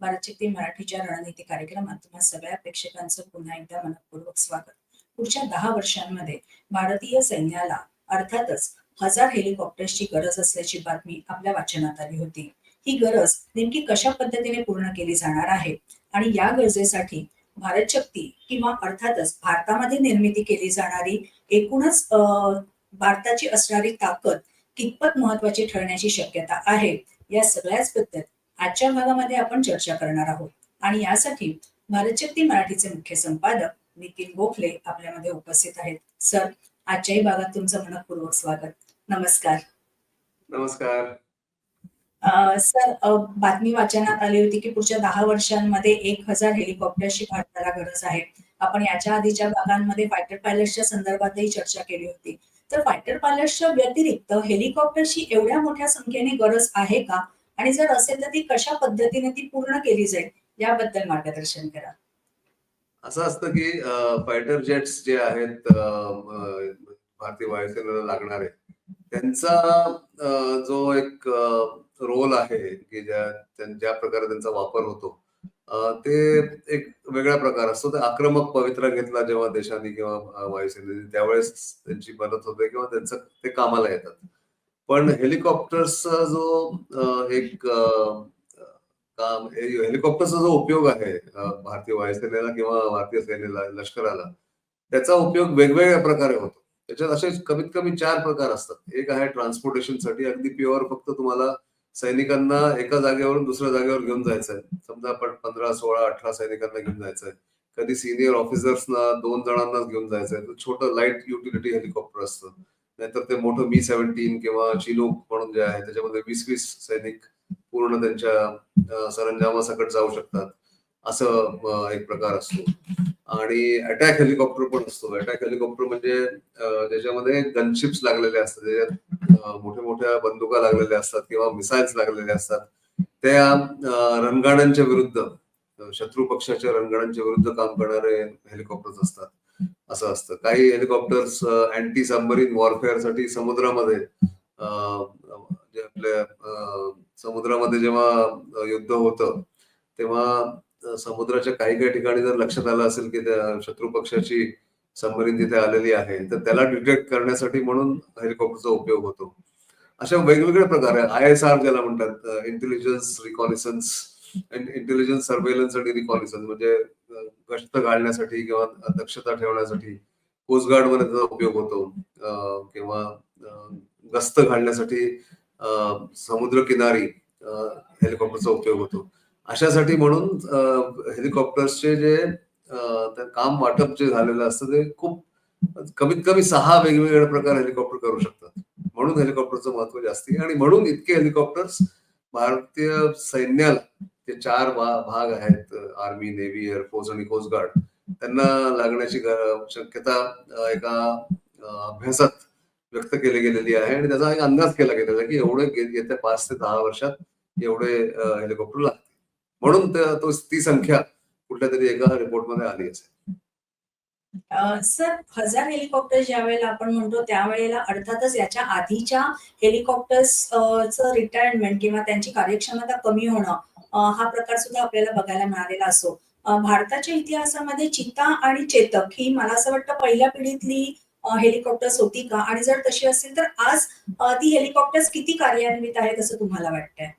भारतशक्ती मराठीच्या रणनीती कार्यक्रमात तुम्हा सगळ्या प्रेक्षकांचं पुन्हा एकदा मनपूर्वक स्वागत. पुढच्या दहा वर्षांमध्ये भारतीय सैन्याला अर्थातच हजार हेलिकॉप्टर्सची गरज असल्याची बातमी आपल्या वाचनात आली होती. ही गरज नेमकी कशा पद्धतीने पूर्ण केली जाणार आहे? आणि या गरजेसाठी भारत शक्ती किंवा अर्थातच भारतामध्ये निर्मिती केली जाणारी एकूणच अं, भारताची असणारी ताकद कितपत महत्वाची ठरण्याची शक्यता आहे? या सगळ्याच बद्दल आजच्या भागामध्ये आपण चर्चा करणार आहोत. आणि यासाठी भारतशक्ती मराठीचे मुख्य संपादक नितीन गोखले आपल्यामध्ये उपस्थित आहेत. सर आजच्याही भागात तुमचं मनपूर्वक स्वागत. नमस्कार. नमस्कार. सर बातमी वाचनात आली होती की पुढच्या दहा वर्षांमध्ये एक हजार हेलिकॉप्टरची भारताला गरज आहे. आपण याच्या आधीच्या भागांमध्ये फायटर पायलटच्या संदर्भातही चर्चा केली होती. तर फायटर पायलटच्या व्यतिरिक्त हेलिकॉप्टरची एवढ्या मोठ्या संख्येने गरज आहे का? आणि जर असेल तर ती कशा पद्धतीने ती पूर्ण केली जाईल याबद्दल मार्गदर्शन करा. असं असतं की फायटर जेट्स जे आहेत भारतीय वायुसेनेला लागणारे त्यांचा जो एक रोल आहे की ज्या ज्या प्रकारे त्यांचा वापर होतो ते एक वेगळा प्रकार असतो. ते आक्रमक पवित्रा घेतला जेव्हा देशाने किंवा अ, वायुसेनेने त्यावेळेस त्यांची मदत होते किंवा त्यांचं ते कामाला येतात. पण हेलिकॉप्टर्सचा जो एक काम हेलिकॉप्टरचा जो उपयोग आहे भारतीय वायुसेनेला किंवा भारतीय सेनेला लष्कराला त्याचा उपयोग वेगवेगळ्या प्रकारे होतो. त्याच्यात असे कमीत कमी चार प्रकार असतात. एक आहे ट्रान्सपोर्टेशनसाठी. अगदी प्युअर फक्त तुम्हाला सैनिकांना एका जागेवरून दुसऱ्या जागेवर घेऊन जायचंय. समजा आपण पंधरा सोळा अठरा सैनिकांना घेऊन जायचंय. कधी सिनियर ऑफिसर्सना दोन जणांनाच घेऊन जायचंय. छोटं लाइट युटिलिटी हेलिकॉप्टर असतं. नाहीतर ते मोठं मी सेव्हन्टीन किंवा चिलोक म्हणून जे आहे त्याच्यामध्ये वीस वीस सैनिक पूर्ण त्यांच्या सरंजामासकट जाऊ शकतात. असं एक प्रकार असतो. आणि अटॅक हेलिकॉप्टर पण असतो. अटॅक हेलिकॉप्टर म्हणजे ज्याच्यामध्ये गनशिप्स लागलेले असतात. त्याच्यात मोठ्या मोठ्या बंदुका लागलेल्या असतात किंवा मिसाईल्स लागलेले असतात. त्या अ, रणगाड्यांच्या विरुद्ध शत्रू पक्षाच्या रणगाड्यांच्या विरुद्ध काम करणारे हेलिकॉप्टर्स असतात. असं असतं. काही हेलिकॉप्टर्स अँटी सबमरीन वॉरफेअरसाठी समुद्रामध्ये आपल्या समुद्रामध्ये जेव्हा युद्ध होतं तेव्हा समुद्राच्या काही काही ठिकाणी जर लक्षात आलं असेल की त्या शत्रू पक्षाची सबमरीन तिथे आलेली आहे तर त्याला डिटेक्ट करण्यासाठी म्हणून हेलिकॉप्टरचा उपयोग होतो. अशा वेगवेगळ्या प्रकार आहे आय एस आर ज्याला म्हणतात इंटेलिजन्स रिकॉनिसन्स इंटेलिजन्स सर्वेलन्स आणि रिकॉनिसन्स म्हणजे गस्त घालण्यासाठी किंवा दक्षता ठेवण्यासाठी कोस्टगार्डमध्ये त्याचा उपयोग होतो. किंवा गस्त घालण्यासाठी समुद्र समुद्रकिनारी हेलिकॉप्टरचा उपयोग होतो. अशासाठी म्हणून हेलिकॉप्टर्सचे जे काम वाटप जे झालेलं असतं ते खूप कमीत कमी सहा वेगवेगळे प्रकार हेलिकॉप्टर करू शकतात. म्हणून हेलिकॉप्टरचं महत्त्व जास्ती आहे. आणि म्हणून इतके हेलिकॉप्टर्स भारतीय सैन्याला ते चार भाग आहेत आर्मी नेव्ही एअरफोर्स आणि कोस्ट गार्ड. त्यांना लागण्याची शक्यता एका अभ्यासात व्यक्त केली गेलेली आहे आणि त्याचा एक अंदाज केला गेलेला आहे की एवढे येत्या पाच ते दहा वर्षात एवढे हेलिकॉप्टर लागतील. म्हणून तो ती संख्या कुठल्या तरी एका रिपोर्टमध्ये आली असेल. सर हजार हेलिकॉप्टर ज्या वेळेला आपण म्हणतो त्यावेळेला अर्थातच याच्या आधीच्या हेलिकॉप्टर्स रिटायरमेंट किंवा त्यांची कार्यक्षमता कमी होणं हा प्रकार सुद्धा आपल्याला बघायला मिळालेला असो. भारताच्या इतिहासामध्ये चिता आणि चेतक ही मला असं वाटतं पहिल्या पिढीतली हेलिकॉप्टर्स होती का? आणि जर तशी असेल तर आज ती हेलिकॉप्टर्स किती कार्यान्वित आहेत असं तुम्हाला वाटतंय?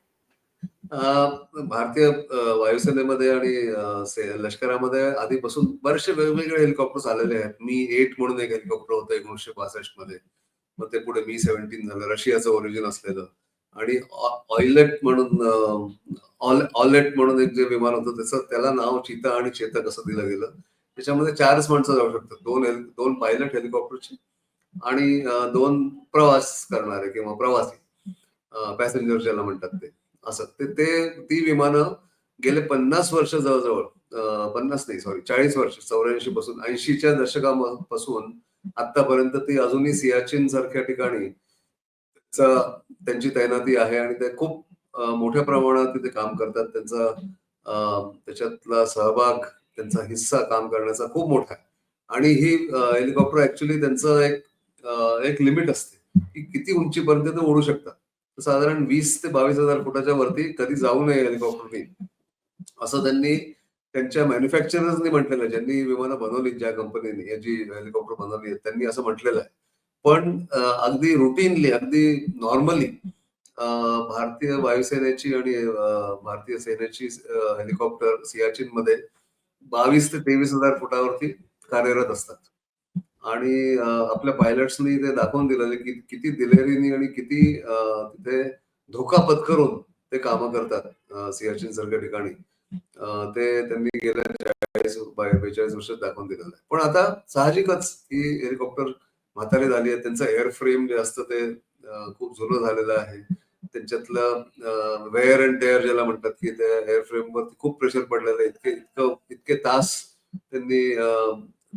भारतीय वायुसेनेमध्ये आणि लष्करामध्ये आधीपासून बरेचसे वेगवेगळे हेलिकॉप्टर्स आलेले आहेत. मी एट म्हणून एक हेलिकॉप्टर होतं एकोणीशे बासष्टमध्ये. मग ते पुढे मी सेव्हन्टीन झालं. रशियाचं ओरिजिन असलेलं. आणि ऑयलेट म्हणून ऑलेट म्हणून एक जे विमान होतं त्याचं त्याला नाव चिता आणि चेतक असं दिलं गेलं. त्याच्यामध्ये चारच माणसं जाऊ शकतात. दोन दोन पायलट हेलिकॉप्टरचे आणि दोन प्रवास करणारे किंवा प्रवासी पॅसेंजर ज्याला म्हणतात ते. असं. ते ते ती विमानं गेले पन्नास वर्ष जवळजवळ पन्नास नाही सॉरी चाळीस वर्ष चौऱ्याऐंशी पासून ऐंशीच्या दशकापासून आतापर्यंत ती अजूनही सियाचिन सारख्या ठिकाणी त्यांची तैनाती आहे आणि ते खूप मोठ्या प्रमाणात तिथे काम करतात. त्यांचा त्याच्यातला सहभाग त्यांचा हिस्सा काम करण्याचा खूप मोठा आहे. आणि ही हेलिकॉप्टर ऍक्च्युली त्यांचं एक एक लिमिट असते. की किती उंचीपर्यंत ते उडू शकतात. साधारण वीस ते बावीस हजार फुटाच्या वरती कधी जाऊ नये हेलिकॉप्टरनी असं त्यांनी त्यांच्या मॅन्युफॅक्चरर्सनी म्हटलेलं आहे. ज्यांनी विमानं बनवली ज्या कंपनीने जी हेलिकॉप्टर बनवली आहेत, त्यांनी असं म्हटलेलं आहे. पण अगदी रुटीनली अगदी नॉर्मली भारतीय वायुसेनेची आणि भारतीय सेनेची हेलिकॉप्टर सियाचीन मध्ये बावीस ते तेवीस हजार फुटावरती कार्यरत असतात. आणि आपल्या पायलट्सनी ते दाखवून दिलं की किती दिलेरीनी आणि किती तिथे धोका पत्करून ते कामं करतात अं, सियाचीन सारख्या ठिकाणी ते त्यांनी गेल्या चाळीस बेचाळीस वर्षात दाखवून दिलेलं आहे. पण आता साहजिकच ही हेलिकॉप्टर म्हातारी झाली आहे. त्यांचं एअर फ्रेम जे असतं ते खूप जुनं झालेलं आहे. त्यांच्यातलं वेअर अँड टेअर ज्याला म्हणतात की त्या एअर फ्रेम वरती खूप प्रेशर पडलेलं आहे. इतके इतकं इतके तास त्यांनी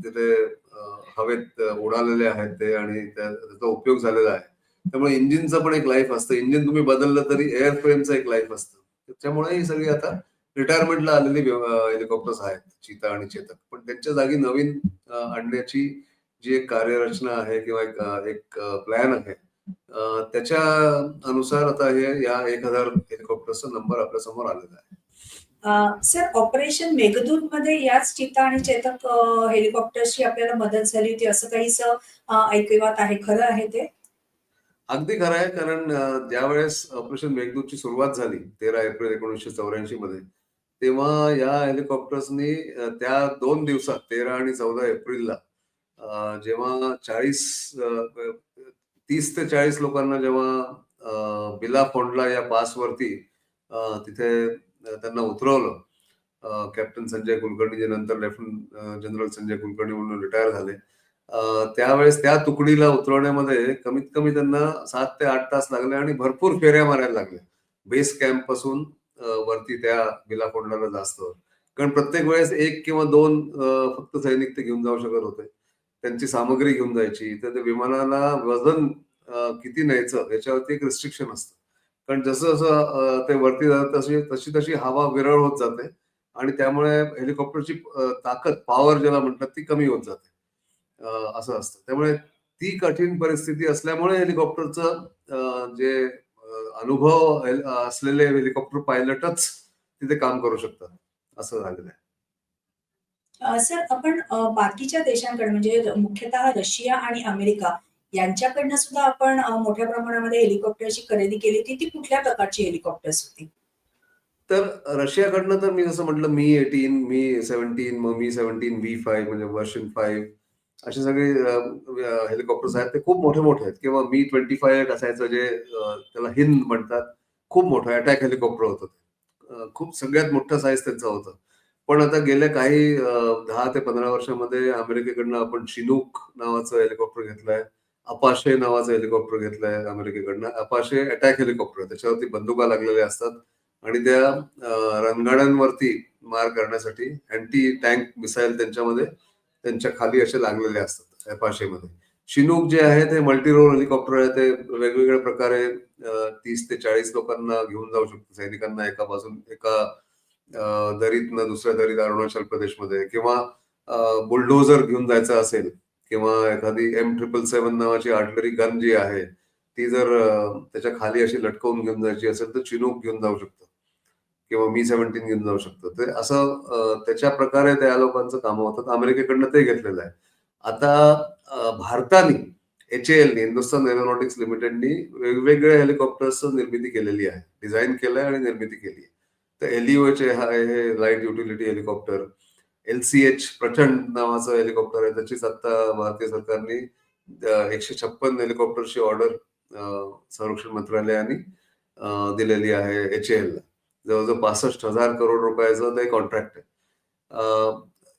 तिथे हवेत उडालेले आहेत ते आणि त्याचा उपयोग झालेला आहे. त्यामुळे इंजिनचं पण एक लाईफ असतं. इंजिन तुम्ही बदललं तरी एअर फ्रेमचं एक लाईफ असतं. त्याच्यामुळे ही सगळी आता रिटायरमेंटला आलेली हेलिकॉप्टर्स आहेत चिता आणि चेतक. पण त्यांच्या जागी नवीन आणण्याची जी एक कार्यरचना आहे किंवा एक एक प्लॅन आहे त्याच्या अनुसार आता हे या एक हजार हेलिकॉप्टरचा नंबर आपल्यासमोर आलेला आहे. सर ऑपरेशन मेघदूत मध्ये याच चिता आणि चेतक हेलिकॉप्टरची आपल्याला मदत झाली होती असं काहीच ऐकिवात आहे? खरं आहे ते? अगदी खरं आहे कारण ज्यावेळेस ऑपरेशन मेघदूतची सुरुवात झाली तेरा एप्रिल एकोणीसशे चौऱ्याऐंशी मध्ये तेव्हा या हेलिकॉप्टर्सनी त्या दोन दिवसात तेरा आणि चौदा एप्रिलला जेव्हा चाळीस तीस ते चाळीस लोकांना जेव्हा बिला फोंडला या पासवरती तिथे त्यांना उतरवलं. कॅप्टन संजय कुलकर्णी जे नंतर लेफ्टनंट जनरल संजय कुलकर्णी म्हणून रिटायर झाले. त्यावेळेस त्या तुकडीला उतरवण्यामध्ये कमीत कमी त्यांना सात ते आठ तास लागले आणि भरपूर फेऱ्या मारायला लागल्या बेस कॅम्पपासून वरती त्या बिलाफोंडाला जास्त. कारण प्रत्येक वेळेस एक किंवा दोन फक्त सैनिक ते घेऊन जाऊ शकत होते. त्यांची सामग्री घेऊन जायची. तर ते विमानाला वजन किती न्यायचं याच्यावरती एक रिस्ट्रिक्शन असतं. कारण जसं जसं ते वरती जातं तशी तशी तशी हवा विरळ होत जाते. आणि त्यामुळे हेलिकॉप्टरची ताकद पॉवर ज्याला म्हणतात ती कमी होत जाते. असं असतं. त्यामुळे ती कठीण परिस्थिती असल्यामुळे हेलिकॉप्टरचं जे अनुभव असलेले हेलिकॉप्टर पायलटच तिथे काम करू शकतात. असं झालेलं आहे. सर आपण बाकीच्या देशांकडे म्हणजे मुख्यतः रशिया आणि अमेरिका यांच्याकडनं सुद्धा आपण मोठ्या प्रमाणामध्ये हेलिकॉप्टरची खरेदी केली होती. ती कुठल्या प्रकारची हेलिकॉप्टर्स होती? तर रशियाकडनं तर मी जसं म्हटलं मी एटीन मी सेव्हन्टीन मग मी सेव्हन्टीन व्ही फाईव्ह म्हणजे वर्शन फाईव्ह. असे सगळे हेलिकॉप्टर्स आहेत. ते खूप मोठे मोठे आहेत. किंवा मी ट्वेंटी फाईव्ह एक असायचं जे त्याला हिंद म्हणतात. खूप मोठं अटॅक हेलिकॉप्टर होतं ते. खूप सगळ्यात मोठं साईज त्यांचं होतं. पण आता गेल्या काही दहा ते पंधरा वर्षामध्ये अमेरिकेकडनं आपण चिनूक नावाचं हेलिकॉप्टर घेतलंय. अपाशे नावाचं हेलिकॉप्टर घेतलंय अमेरिकेकडनं. अपाशे अटॅक हेलिकॉप्टर त्याच्यावरती बंदुका लागलेल्या असतात. आणि त्या रणगाड्यांवरती मार करण्यासाठी अँटी टँक मिसाईल त्यांच्यामध्ये त्यांच्या खाली असे लागलेले असतात अपाशेमध्ये. शिनूक जे आहे ते मल्टी रोल हेलिकॉप्टर आहे. ते वेगवेगळ्या प्रकारे तीस ते चाळीस लोकांना घेऊन जाऊ शकतो. सैनिकांना एका बाजून एका दरीतनं दुसऱ्या दरीत अरुणाचल प्रदेशमध्ये किंवा बुलडोझर घेऊन जायचं असेल किंवा एखादी एम ट्रिपल सेव्हन नावाची आर्टलरी गन जी आहे ती जर त्याच्याखाली अशी लटकवून घेऊन जायची असेल तर चिनूक घेऊन जाऊ शकतो. किंवा मी सेव्हन्टीन घेऊन जाऊ शकतो. ते असं त्याच्या प्रकारे त्या लोकांचं काम होतं. अमेरिकेकडनं ते घेतलेलं आहे. आता भारताने एच एलनी हिंदुस्थान एरोनॉटिक्स लिमिटेडनी वेगवेगळ्या हेलिकॉप्टर्सचं निर्मिती केलेली आहे. डिझाईन केलंय आणि निर्मिती केली आहे. तर एलईओचे हा हे लाइट युटिलिटी हेलिकॉप्टर एलसीएच प्रचंड नावाचं हेलिकॉप्टर आहे. त्याचीच आता भारतीय सरकारने एकशे छप्पन हेलिकॉप्टरची ऑर्डर संरक्षण मंत्रालयाने दिलेली आहे एच एल जवळजवळ पासष्ट हजार करोड रुपयाचं ते कॉन्ट्रॅक्ट आहे.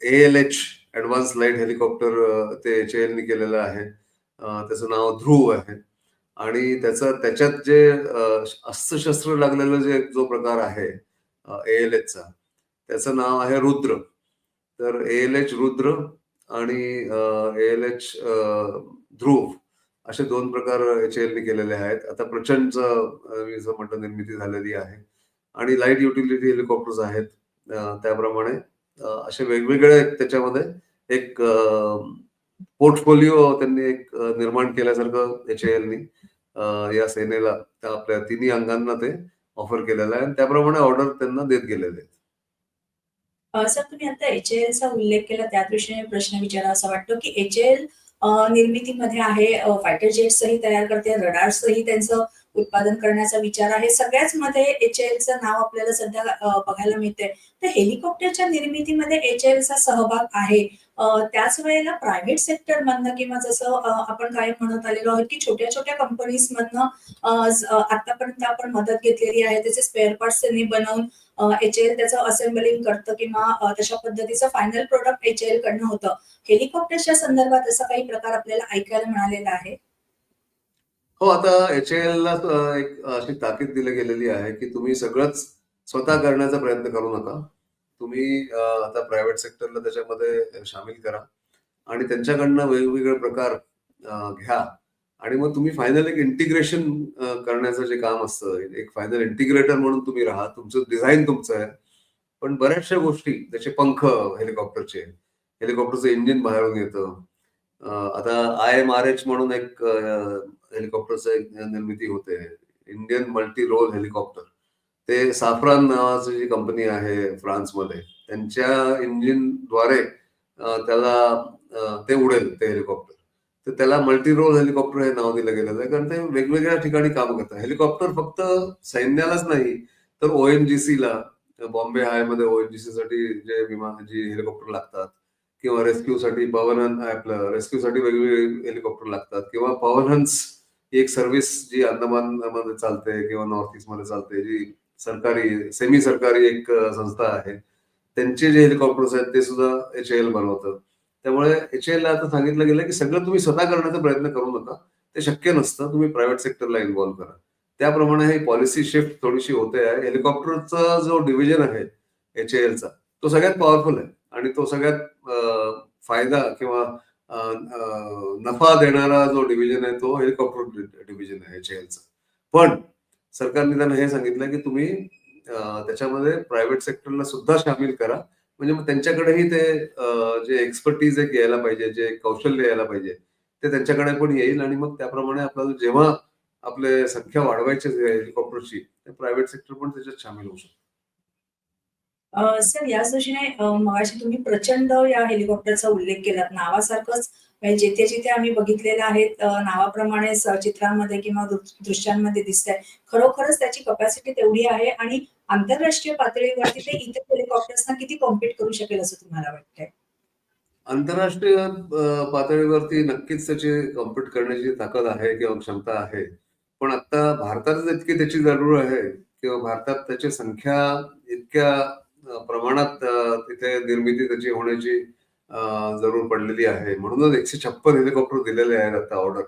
A L H advance light helicopter ते एच एल केलेलं आहे. त्याचं नाव ध्रुव आहे. आणि त्याचं त्याच्यात जे अस्त्रशस्त्र लागलेलं जे जो प्रकार आहे ए एल एचचा त्याचं नाव आहे रुद्र. तर ए एल एच रुद्र आणि एल एच ध्रुव असे दोन प्रकार एच एल ने केलेले आहेत. आता प्रचंड मी म्हटलं निर्मिती झालेली आहे. आणि लाइट युटिलिटी हेलिकॉप्टर्स आहेत त्याप्रमाणे असे वेगवेगळे त्याच्यामध्ये एक पोर्टफोलिओ त्यांनी एक निर्माण केल्यासारखं एच एलनी या सेनेला त्या आपल्या तिन्ही अंगांना ते ऑफर केलेलं आहे. आणि त्याप्रमाणे ऑर्डर त्यांना देत गेलेले आहेत. सर तुम्ही आता एच चा उल्लेख केला त्या दृष्टीने प्रश्न विचारा. असा वाटतो की एच एल निर्मितीमध्ये आहे फायटर जेट्सही तयार करते रडार्सही त्यांचं उत्पादन करण्याचा विचार आहे. सगळ्याच मध्ये एच एलचं नाव आपल्याला सध्या बघायला मिळते तर हेलिकॉप्टरच्या निर्मितीमध्ये एच चा सहभाग आहे. त्याच वेळेला प्रायव्हेट सेक्टर मधनं किंवा जसं आपण काय म्हणत आलेलो आहोत की छोट्या छोट्या कंपनीज मधनं आतापर्यंत आपण मदत घेतलेली आहे. त्याचे स्पेअर पार्ट्स त्यांनी बनवून एच एल त्याचं असेंबलिंग करतं किंवा तशा पद्धतीचं फायनल प्रोडक्ट एच एल कडनं होतं. हेलिकॉप्टरच्या संदर्भात असा काही प्रकार आपल्याला ऐकायला मिळालेला आहे? हो आता एच ला एक अशी ताकीद दिली गेलेली आहे की तुम्ही सगळंच स्वतः करण्याचा प्रयत्न करू नका. तुम्ही आता प्रायव्हेट सेक्टरला त्याच्यामध्ये सामील करा. आणि त्यांच्याकडनं वेगवेगळे प्रकार घ्या. आणि मग तुम्ही फायनल एक इंटिग्रेशन करण्याचं जे काम असतं एक फायनल इंटिग्रेटर म्हणून तुम्ही राहा तुमचं डिझाईन तुमचं आहे. पण बऱ्याचशा गोष्टी त्याचे पंख हेलिकॉप्टरचे हेलिकॉप्टरचं इंजिन बाहेरून येतं. आता आय एम आर एच म्हणून एक हेलिकॉप्टरचं निर्मिती होते. इंडियन मल्टी रोल हेलिकॉप्टर ते साफरान नावाची जी कंपनी आहे फ्रान्समध्ये त्यांच्या इंजिनद्वारे त्याला ते उडेल ते हेलिकॉप्टर तर त्याला मल्टी रोल हेलिकॉप्टर हे नाव दिलं गेलेलं आहे. कारण ते वेगवेगळ्या ठिकाणी काम करतात हेलिकॉप्टर फक्त सैन्यालाच नाही तर ओएनजीसी ला बॉम्बे हायमध्ये ओएनजीसी साठी जे विमान जी हेलिकॉप्टर लागतात किंवा रेस्क्यू साठी पवन आपलं रेस्क्यू साठी वेगवेगळे हेलिकॉप्टर लागतात किंवा पवन एक सर्व्हिस जी अंदमानमध्ये चालते किंवा नॉर्थ ईस्टमध्ये चालते जी सरकारी सेमी सरकारी एक संस्था आहे. त्यांचे जे हेलिकॉप्टर्स आहेत ते सुद्धा एच एल बनवतं. त्यामुळे एच एल आता सांगितलं गेलं की सगळं तुम्ही स्वतः करण्याचा प्रयत्न करू नका. ते शक्य नसतं. तुम्ही प्रायव्हेट सेक्टरला इन्व्हॉल्व करा. त्याप्रमाणे ही पॉलिसी शिफ्ट थोडीशी होते आहे. हेलिकॉप्टरचा जो डिव्हिजन आहे एच एलचा तो सगळ्यात पॉवरफुल आहे. आणि तो सगळ्यात फायदा किंवा नफा देणारा जो डिव्हिजन आहे तो हेलिकॉप्टर डिव्हिजन आहे एच एलचा पण सरकारने त्यांना हे सांगितलं की तुम्ही त्याच्यामध्ये प्रायव्हेट सेक्टरला सुद्धा सामील करा. म्हणजे मग त्यांच्याकडेही ते जे एक्सपर्टीज एक यायला पाहिजे जे कौशल्य यायला पाहिजे ते त्यांच्याकडे पण येईल आणि मग त्याप्रमाणे आपल्याला जेव्हा आपले संख्या वाढवायची हेलिकॉप्टरची ते प्रायव्हेट सेक्टर पण त्याच्यात सामील होऊ शकतो सर याच दृष्टीने मगाशी तुम्ही प्रचंड या हेलिकॉप्टरचा उल्लेख केलात. नावासारखंच म्हणजे जिथे जिथे आम्ही बघितलेलं आहे नावाप्रमाणे चित्रांमध्ये किंवा दृश्यांमध्ये दृश्यांमध्ये आहे खरोखरच त्याची कपॅसिटी तेवढी आहे आणि आंतरराष्ट्रीय पातळीवरती ते इतर हेलिकॉप्टर्सना किती कॉम्पीट करू शकेल असं तुम्हाला वाटतंय? आंतरराष्ट्रीय पातळीवरती नक्कीच त्याची कॉम्पीट करण्याची ताकद आहे किंवा क्षमता आहे. पण आता भारतातच इतकी त्याची जरूर आहे किंवा भारतात त्याची संख्या इतक्या प्रमाणात तिथे निर्मिती त्याची होण्याची जरूर पडलेली आहे. म्हणूनच एकशे छप्पन हेलिकॉप्टर दिलेले आहेत आता ऑर्डर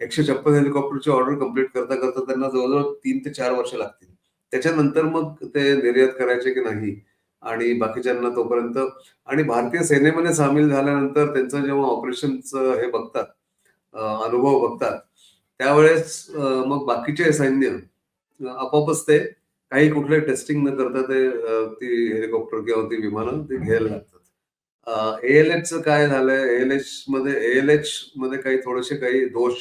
एकशे छप्पन हेलिकॉप्टरची ऑर्डर कंप्लीट करता करता त्यांना जवळजवळ तीन ते चार वर्ष लागतील. त्याच्यानंतर मग ते निर्यात करायचे की नाही? आणि बाकीच्यांना तोपर्यंत. आणि भारतीय सेनेमध्ये सामील झाल्यानंतर त्यांचं जेव्हा ऑपरेशनचं हे बघतात अनुभव बघतात त्यावेळेस मग बाकीचे सैन्य आपोआपच ते काही कुठले टेस्टिंग न करता ते ती हेलिकॉप्टर किंवा ती विमानं ते घ्यायला लागतात. एएलएचचं काय झालंय? एएलएच मध्ये एएलएच मध्ये काही थोडेसे काही दोष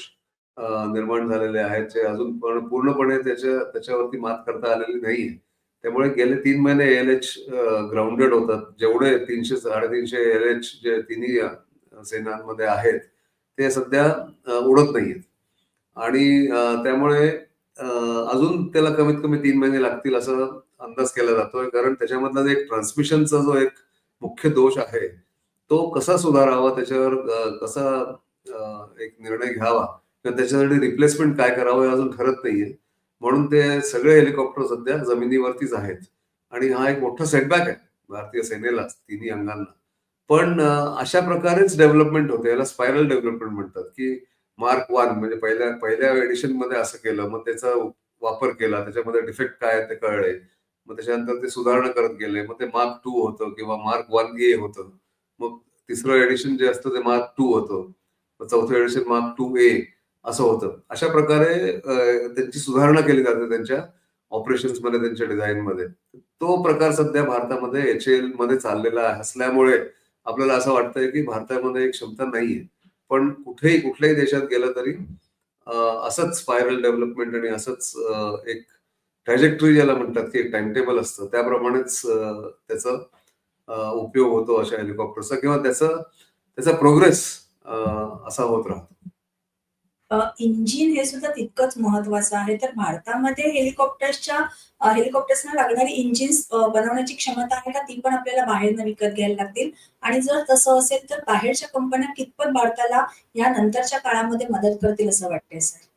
निर्माण झालेले आहेत जे अजून पण पूर्णपणे त्याच्या त्याच्यावरती मात करता आलेली नाहीये. त्यामुळे गेले तीन महिने एल एच ग्राउंडेड होतात. जेवढे तीनशे साडेतीनशे एएलएच जे तिन्ही सेनांमध्ये आहेत ते सध्या उडत नाहीयेत. आणि त्यामुळे अजून त्याला कमीत कमी तीन महिने लागतील असा अंदाज केला जातोय. कारण त्याच्यामधला एक ट्रान्समिशनचा जो एक मुख्य दोष आहे. तो कसा सुधारावा त्याच्यावर कसा एक निर्णय घ्यावा किंवा त्याच्यासाठी रिप्लेसमेंट काय करावं हे अजून ठरत नाहीये. म्हणून ते सगळे हेलिकॉप्टर सध्या जमिनीवरतीच आहेत. आणि हा एक मोठा सेटबॅक आहे भारतीय सेनेला तिन्ही अंगांना. पण अशा प्रकारेच डेव्हलपमेंट होते. याला स्पायरल डेव्हलपमेंट म्हणतात की मार्क वन म्हणजे पहिल्या पहिल्या एडिशनमध्ये असं केलं मग त्याचा वापर केला त्याच्यामध्ये डिफेक्ट काय ते कळले मग त्याच्यानंतर ते सुधारणा करत गेले. मग ते मार्क टू होतं किंवा मार्क वन ए होतं. मग तिसरं एडिशन जे असतं ते मार्क टू होतं. मग चौथं एडिशन मार्क टू ए असं होतं. अशा प्रकारे त्यांची सुधारणा केली जाते त्यांच्या ऑपरेशन्समध्ये त्यांच्या डिझाईन मध्ये. तो प्रकार सध्या भारतामध्ये एच एलमध्ये चाललेला असल्यामुळे आपल्याला असं वाटतंय की भारतामध्ये एक क्षमता नाहीये. पण कुठेही कुठल्याही देशात गेलं तरी असंच स्पायरल डेव्हलपमेंट आणि असंच एक ट्रॅजेक्टरी ज्याला म्हणतात की एक टाइम टेबल असतं. त्याप्रमाणेच त्याचा उपयोग होतो अशा हेलिकॉप्टरचा किंवा त्याचा त्याचा प्रोग्रेस असा होत राहतो. इंजिन हे सुद्धा तितकंच महत्वाचं आहे. तर भारतामध्ये हेलिकॉप्टर्सच्या हेलिकॉप्टर्सना लागणारी इंजिन्स बनवण्याची क्षमता आहे का ती पण आपल्याला बाहेरनं विकत घ्यायला लागतील. आणि जर तसं असेल तर बाहेरच्या कंपन्या कितपत भारताला या नंतरच्या काळामध्ये मदत करतील असं वाटतंय सर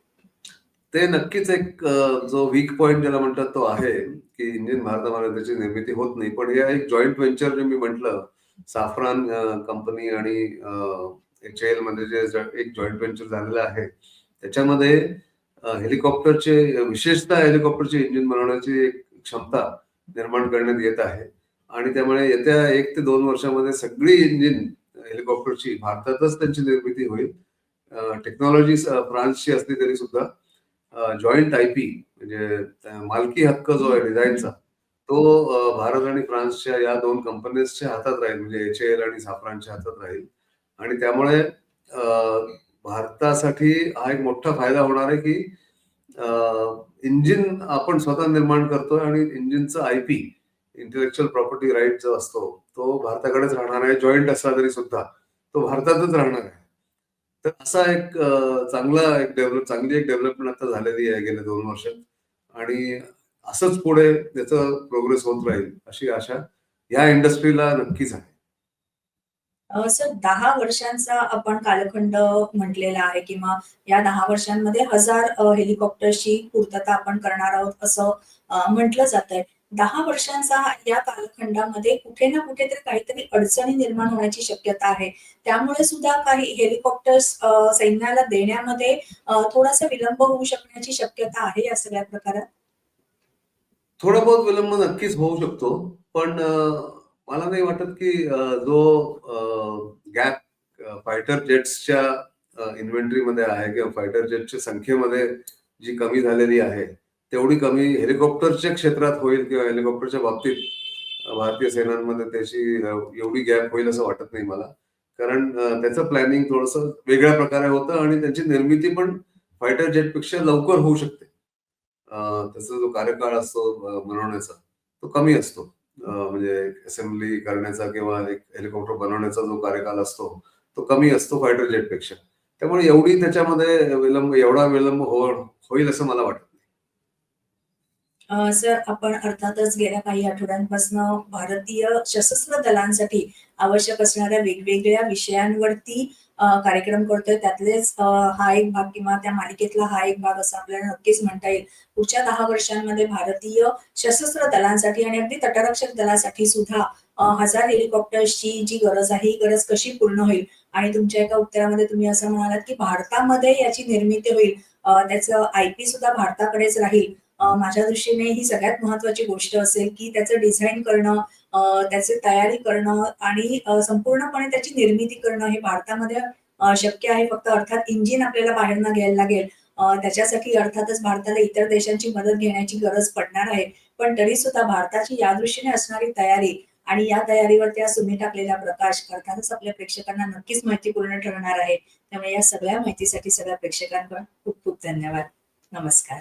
ते नक्कीच एक जो वीक पॉइंट ज्याला म्हणतात तो आहे की इंजिन भारतामध्ये त्याची निर्मिती होत नाही. पण हे एक जॉईंट व्हेंचर जे मी म्हटलं साफरान कंपनी आणि एच एलमध्ये जे एक जॉईंट व्हेंचर झालेलं आहे त्याच्यामध्ये हेलिकॉप्टरचे विशेषतः हेलिकॉप्टरचे इंजिन बनवण्याची एक क्षमता निर्माण करण्यात येत आहे. आणि त्यामुळे येत्या एक ते दोन वर्षामध्ये सगळी इंजिन हेलिकॉप्टरची भारतातच त्यांची निर्मिती होईल. टेक्नॉलॉजी फ्रान्सची असली तरी सुद्धा जॉईंट आय पी म्हणजे मालकी हक्क जो आहे डिझाईनचा तो भारत आणि फ्रान्सच्या या दोन कंपनीजच्या हातात राहील म्हणजे एच एल आणि साफरानच्या हातात राहील. आणि त्यामुळे भारतासाठी हा एक मोठा फायदा होणार आहे की इंजिन आपण स्वतः निर्माण करतोय आणि इंजिनचं I P intellectual property right जो असतो तो भारताकडेच राहणार आहे. जॉईंट असला तरी सुद्धा तो भारतातच राहणार आहे. तर असा एक चांगला एक डेव्हलप चांगली एक डेव्हलपमेंट आता झालेली आहे गेल्या दोन वर्षात. आणि असंच पुढे त्याचं प्रोग्रेस होत राहील अशी आशा या इंडस्ट्रीला नक्कीच आहे सर दहा वर्षांचा आपण कालखंड म्हटलेला आहे किंवा या दहा वर्षांमध्ये हजार हेलिकॉप्टरची पूर्तता आपण करणार आहोत असं म्हटलं जात आहे दहा वर्षांचा या कालखंडामध्ये कुठे ना कुठेतरी काहीतरी अडचणी निर्माण होण्याची शक्यता आहे. त्यामुळे सुद्धा काही हेलिकॉप्टर्स सैन्याला देण्यामध्ये थोडासा विलंब होऊ शकण्याची शक्यता आहे या सगळ्या प्रकारात? थोडा बहुत विलंब नक्कीच होऊ शकतो. पण मला नाही वाटत की जो गॅप फायटर जेट्सच्या इन्व्हेंटरीमध्ये आहे किंवा फायटर जेटच्या संख्येमध्ये जी कमी झालेली आहे तेवढी कमी हेलिकॉप्टरच्या क्षेत्रात होईल किंवा हेलिकॉप्टरच्या बाबतीत भारतीय सेनांमध्ये त्याची एवढी गॅप होईल असं वाटत नाही मला. कारण त्याचं प्लॅनिंग थोडस वेगळ्या प्रकारे होतं आणि त्याची निर्मिती पण फायटर जेटपेक्षा लवकर होऊ शकते. त्याचा जो कार्यकाळ असतो बनवण्याचा तो कमी असतो. म्हणजे असेंब्ली करण्याचा किंवा एक हेलिकॉप्टर बनवण्याचा जो कार्यकाल असतो तो कमी असतो फायटर जेटपेक्षा त्यामुळे एवढी त्याच्यामध्ये विलंब एवढा विलंब हो होईल असं मला वाटतं. सर आपण अर्थातच गेल्या काही आठवड्यांपासून भारतीय सशस्त्र दलांसाठी आवश्यक असणाऱ्या वेगवेगळ्या विषयांवरती कार्यक्रम करतोय. त्यातलेच हा एक भाग किंवा त्या मालिकेतला हा एक भाग असं आपल्याला नक्कीच म्हणता येईल. पुढच्या दहा वर्षांमध्ये भारतीय सशस्त्र दलांसाठी आणि अगदी तटरक्षक दलासाठी सुद्धा हजार हेलिकॉप्टर्सची जी गरज आहे ही गरज कशी पूर्ण होईल? आणि तुमच्या एका उत्तरामध्ये तुम्ही असं म्हणालात की भारतामध्ये याची निर्मिती होईल. त्याचं आय पी सुद्धा भारताकडेच राहील. माझ्या दृष्टीने ही सगळ्यात महत्वाची गोष्ट असेल की त्याचं डिझाईन करणं त्याचे त्याची तयारी करणं आणि संपूर्णपणे त्याची निर्मिती करणं हे भारतामध्ये शक्य आहे. फक्त अर्थात इंजिन आपल्याला बाहेरनं घ्यायला लागेल. त्याच्यासाठी अर्थातच भारताला इतर देशांची मदत घेण्याची गरज पडणार आहे. पण तरी सुद्धा भारताची या दृष्टीने असणारी तयारी आणि या तयारीवर त्या सुमी टाकलेला प्रकाश अर्थातच आपल्या प्रेक्षकांना नक्कीच माहितीपूर्ण ठरणार आहे. त्यामुळे या सगळ्या माहितीसाठी सगळ्या प्रेक्षकांवर खूप खूप धन्यवाद. नमस्कार.